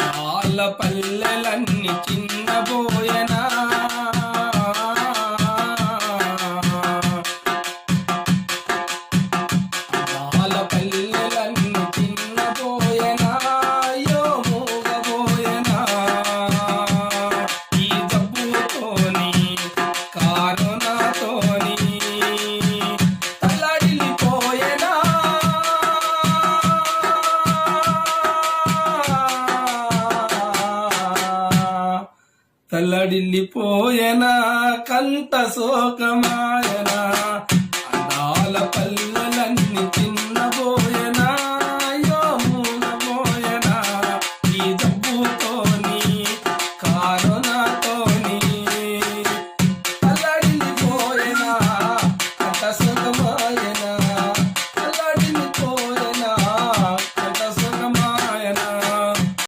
నాల పల్లెలన్నీ చిన్నబోయే తల్లడిల్లిపోయెనా కంట శోకమాయనా